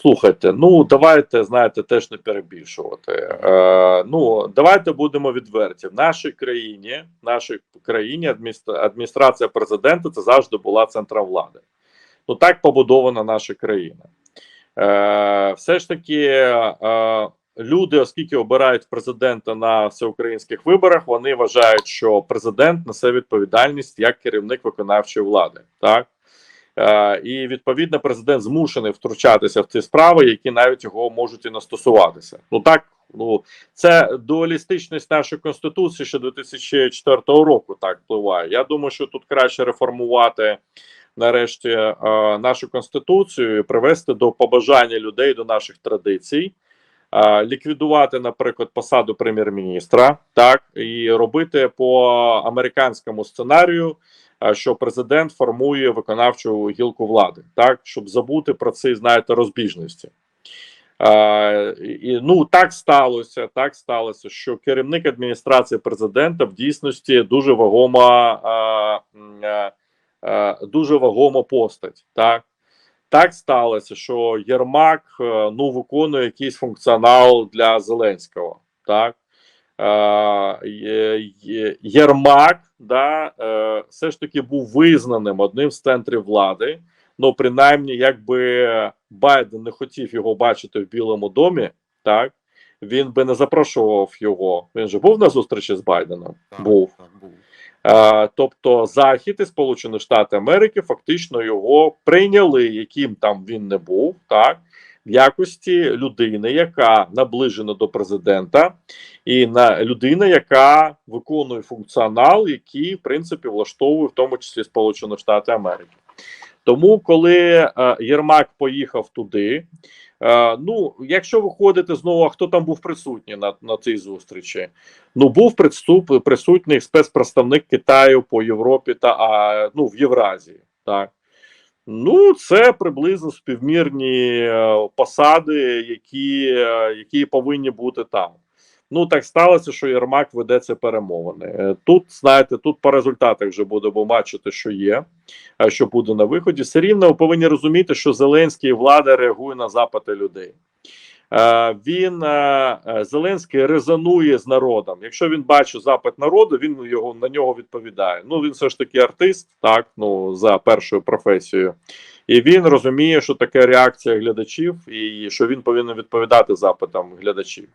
Слухайте, ну давайте знаєте, теж не перебільшувати. Е, ну давайте будемо відверті. В нашій країні, в нашій країні адміністрація президента це завжди була центром влади. Ну так побудована наша країна. Е, все ж таки, е, люди, оскільки обирають президента на всеукраїнських виборах, вони вважають, що президент несе відповідальність як керівник виконавчої влади. Так і відповідно президент змушений втручатися в ці справи, які навіть його можуть і не стосуватися. Ну так, ну це дуалістичність нашої конституції ще 2004 року так впливає. Я думаю, що тут краще реформувати нарешті е, нашу конституцію і привести до побажання людей до наших традицій. е, Ліквідувати, наприклад, посаду прем'єр-міністра, так і робити по американському сценарію, е, що президент формує виконавчу гілку влади, так щоб забути про ці, знаєте, розбіжності. Е, і ну так сталося. Так сталося, що керівник адміністрації президента в дійсності дуже вагома, е, м, е, е, дуже вагома постать. Так так сталося, що Єрмак е, ну виконує якийсь функціонал для Зеленського. Так Е, Єрмак да, е, все ж таки був визнаним одним з центрів влади. Ну, принаймні, якби Байден не хотів його бачити в Білому домі, так він би не запрошував його. Він же був на зустрічі з Байденом. Так, Був. Так, був. Е, тобто Захід і Сполучені Штати Америки фактично його прийняли, яким там він не був, так в якості людини, яка наближена до президента, і на людина, яка виконує функціонал, який в принципі влаштовує в тому числі Сполучені Штати Америки. Тому, коли е, Єрмак поїхав туди, е, ну якщо виходити знову, а хто там був присутній на, на цій зустрічі? Ну був присутній спецпредставник Китаю по Європі та ну в Євразії. Так ну це приблизно співмірні е, посади, які, е, які повинні бути там. Ну так сталося, що Єрмак веде ці перемовини. Е, Тут знаєте, тут по результатах вже будемо бачити, що є, а що буде на виході. Все рівно ви повинні розуміти, що Зеленський і влада реагує на запити людей. Е, Він е, е, Зеленський резонує з народом. Якщо він бачить запит народу, він його на нього відповідає. Ну він все ж таки артист, так ну за першою професією, і він розуміє, що таке реакція глядачів, і що він повинен відповідати запитам глядачів.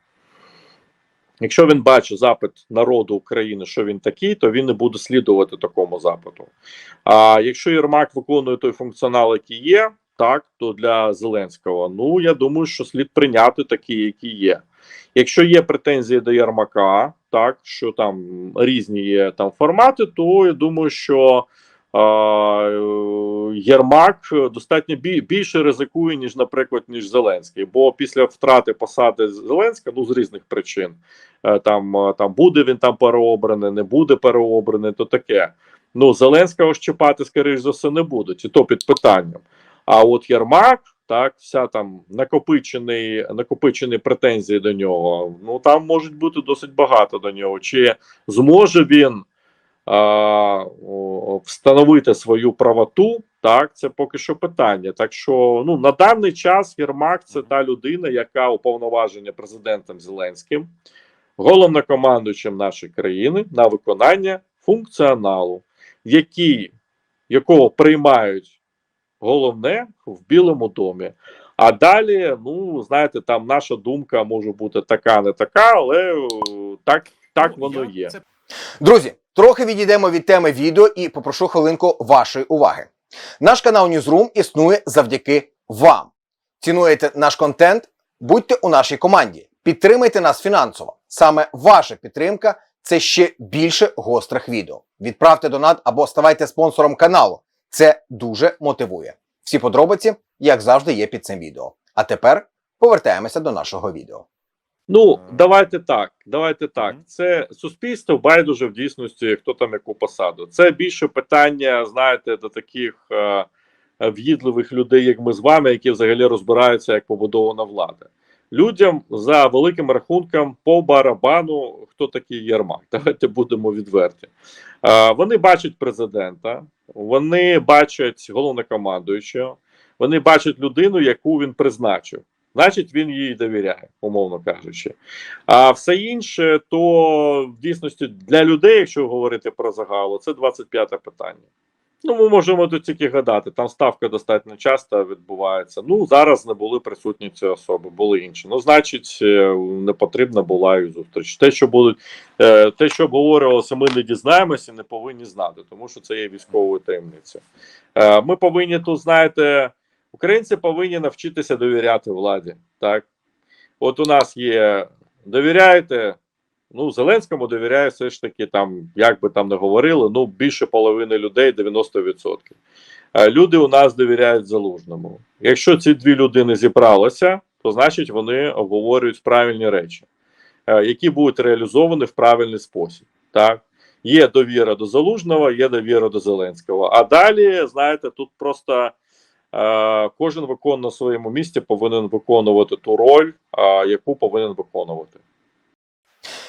Якщо він бачить запит народу України, що він такий, то він не буде слідувати такому запиту. А якщо Єрмак виконує той функціонал, який є, так то для Зеленського, ну я думаю, що слід прийняти такі, які є. Якщо є претензії до Єрмака, так що там різні є там формати, то я думаю, що е, Єрмак достатньо бі- більше ризикує, ніж, наприклад, ніж Зеленський. Бо після втрати посади Зеленська, ну з різних причин, е, там, е, там буде він там переобраний, не буде переобраний, то таке. Ну, Зеленського щепати, скоріш за все, не будуть, і то під питанням. А от Єрмак, так, вся там накопичений, накопичені претензії до нього. Ну там можуть бути досить багато до нього. Чи зможе він а, встановити свою правоту? Так, це поки що питання. Так що ну на даний час Єрмак це та людина, яка уповноважена президентом Зеленським, головнокомандуючим нашої країни на виконання функціоналу, які, якого приймають головне в Білому домі. А далі, ну знаєте, там наша думка може бути така, не така, але е, так, так Ну, воно є. Друзі, трохи відійдемо від теми відео і попрошу хвилинку вашої уваги. Наш канал Newsroom існує завдяки вам. Цінуєте наш контент? Будьте у нашій команді. Підтримайте нас фінансово. Саме ваша підтримка це ще більше гострих відео. Відправте донат або ставайте спонсором каналу. Це дуже мотивує. Всі подробиці, як завжди, є під цим відео. А тепер повертаємося до нашого відео. Ну, давайте так. Давайте так. Це суспільство байдуже в дійсності, хто там яку посаду. Це більше питання, знаєте, до таких е, в'їдливих людей, як ми з вами, які взагалі розбираються, як побудована влада. Людям за великим рахунком по барабану, хто такий Єрмак. Давайте будемо відверті. Вони бачать президента, вони бачать головнокомандуючого, Вони бачать людину, яку він призначив. Значить, він їй довіряє, умовно кажучи. А все інше, то в дійсності для людей, якщо говорити про загалу, це 25 питання. Ну, ми можемо тут тільки гадати. Там ставка достатньо часто відбувається. Ну, зараз не були присутні ці особи, були інші. Ну, значить, е, не потрібна була і зустріч. Те, що будуть, е, те, що обговорювалося, ми не дізнаємося, і не повинні знати, тому що це є військовою таємницею. Е, Ми повинні тут, знаєте, українці повинні навчитися довіряти владі. Так, от у нас є довіряєте. Ну, Зеленському довіряє все ж таки, там, як би там не говорили, ну більше половини людей 90%. Е, Люди у нас довіряють залужному. Якщо ці дві людини зібралися, то значить вони обговорюють правильні речі, е, які будуть реалізовані в правильний спосіб. Так? Є довіра до залужного, є довіра до Зеленського. А далі, знаєте, тут просто е, кожен викон на своєму місці повинен виконувати ту роль, е, яку повинен виконувати.